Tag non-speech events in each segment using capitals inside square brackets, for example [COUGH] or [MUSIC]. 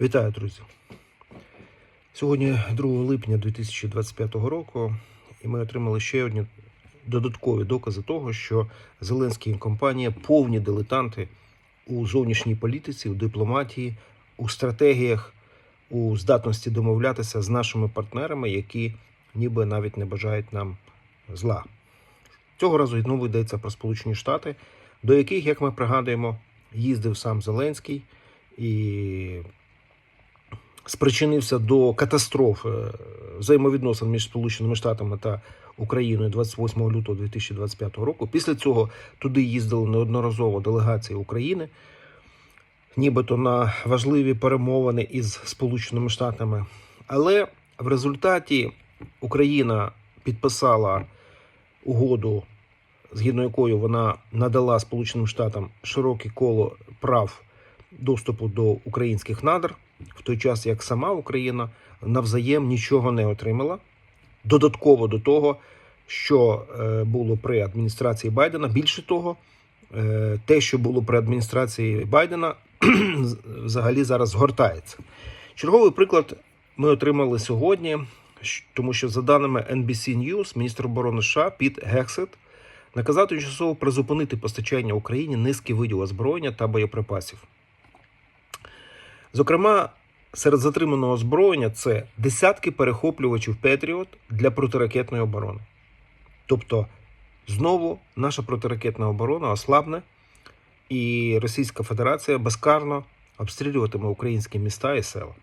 Вітаю, друзі! Сьогодні 2 липня 2025 року, і ми отримали ще одні додаткові докази того, що Зеленський і компанія повні дилетанти у зовнішній політиці, у дипломатії, у стратегіях, у здатності домовлятися з нашими партнерами, які ніби навіть не бажають нам зла. Цього разу знову йдеться про Сполучені Штати, до яких, як ми пригадуємо, їздив сам Зеленський і спричинився до катастрофи взаємовідносин між Сполученими Штатами та Україною 28 лютого 2025 року. Після цього туди їздили неодноразово делегації України, нібито на важливі перемовини із Сполученими Штатами. Але в результаті Україна підписала угоду, згідно якою вона надала Сполученим Штатам широке коло прав доступу до українських надр, в той час як сама Україна навзаєм нічого не отримала. Додатково до того, що е, було при адміністрації Байдена. Більше того, е, те, що було при адміністрації Байдена, [CLEARS THROAT] взагалі зараз згортається. Черговий приклад ми отримали сьогодні, тому що за даними NBC News, міністр оборони США Піт Гексет наказав тимчасово призупинити постачання Україні низки видів озброєння та боєприпасів. Зокрема, серед затриманого озброєння це десятки перехоплювачів Петріот для протиракетної оборони. Тобто, знову наша протиракетна оборона ослабне, і Російська Федерація безкарно обстрілюватиме українські міста і села.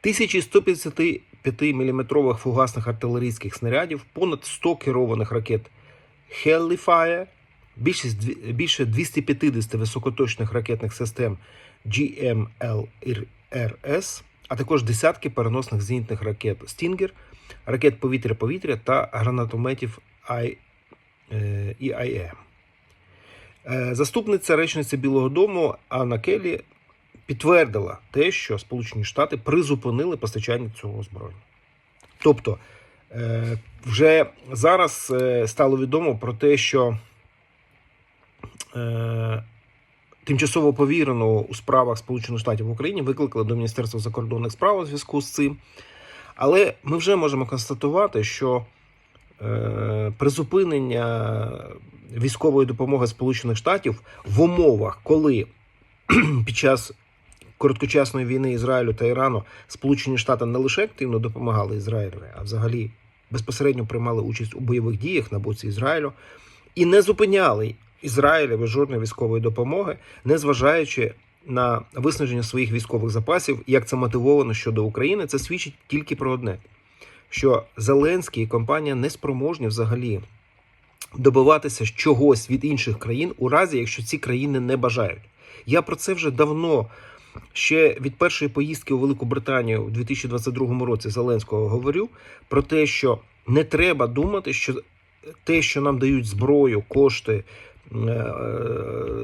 1155 мм фугасних артилерійських снарядів, понад 100 керованих ракет Hellfire, більше 250 високоточних ракетних систем GMLRS, а також десятки переносних зенітних ракет Stinger, ракет повітря-повітря та гранатометів I, е, Е, Заступниця речниці Білого Дому Анна Келлі підтвердила те, що Сполучені Штати призупинили постачання цього озброєння. Тобто, е, вже зараз е, стало відомо про те, що тимчасово повіреного у справах Сполучених Штатів в Україні викликали до Міністерства закордонних справ у зв'язку з цим. Але ми вже можемо констатувати, що е, призупинення військової допомоги Сполучених Штатів в умовах, коли [CLEARS THROAT] під час короткочасної війни Ізраїлю та Ірану Сполучені Штати не лише активно допомагали Ізраїлю, а взагалі безпосередньо приймали участь у бойових діях на боці Ізраїлю і не зупиняли Ізраїлеві жодної військової допомоги, незважаючи на виснаження своїх військових запасів, як це мотивовано щодо України, це свідчить тільки про одне: що Зеленський і компанія не спроможні взагалі добиватися чогось від інших країн у разі, якщо ці країни не бажають. Я про це вже давно. Ще від першої поїздки у Велику Британію у 2022 році Зеленського говорю про те, що не треба думати, що те, що нам дають зброю, кошти,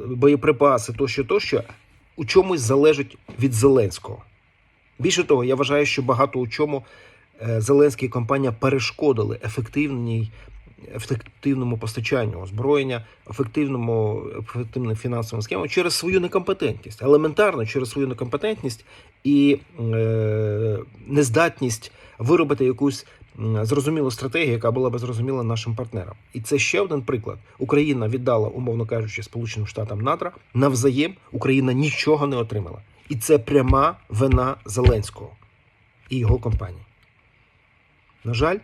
боєприпаси, тощо, тощо, у чомусь залежить від Зеленського. Більше того, я вважаю, що багато у чому е, Зеленський і компанія перешкодили ефективній, ефективному постачанню озброєння, ефективному ефективним фінансовим схемам через свою некомпетентність, елементарно через свою некомпетентність і е, нездатність виробити якусь зрозумілу стратегію, яка була би зрозуміла нашим партнерам. І це ще один приклад. Україна віддала, умовно кажучи, Сполученим Штатам НАТО навзаєм Україна нічого не отримала. І це пряма вина Зеленського і його компанії. На жаль,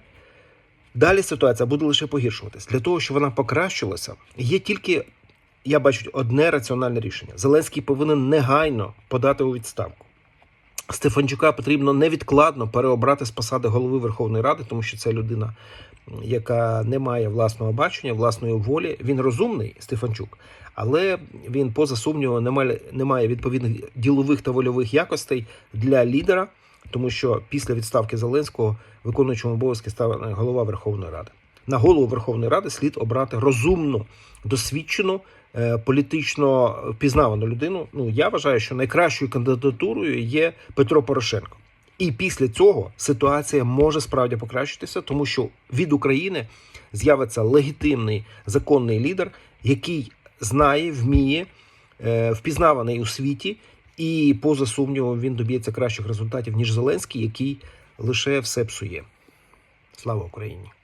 далі ситуація буде лише погіршуватись. Для того, щоб вона покращилася, є тільки, я бачу, одне раціональне рішення. Зеленський повинен негайно подати у відставку. Стефанчука потрібно невідкладно переобрати з посади голови Верховної Ради, тому що це людина, яка не має власного бачення, власної волі. Він розумний, Стефанчук, але він, поза сумнівом, не має, не має відповідних ділових та вольових якостей для лідера, тому що після відставки Зеленського виконуючим обов'язки став голова Верховної Ради. На голову Верховної Ради слід обрати розумну, досвідчену, політично впізнавану людину. Ну я вважаю, що найкращою кандидатурою є Петро Порошенко. І після цього ситуація може справді покращитися, тому що від України з'явиться легітимний законний лідер, який знає, вміє, е, впізнаваний у світі І поза сумнівом він доб'ється кращих результатів, ніж Зеленський, який лише все псує. Слава Україні!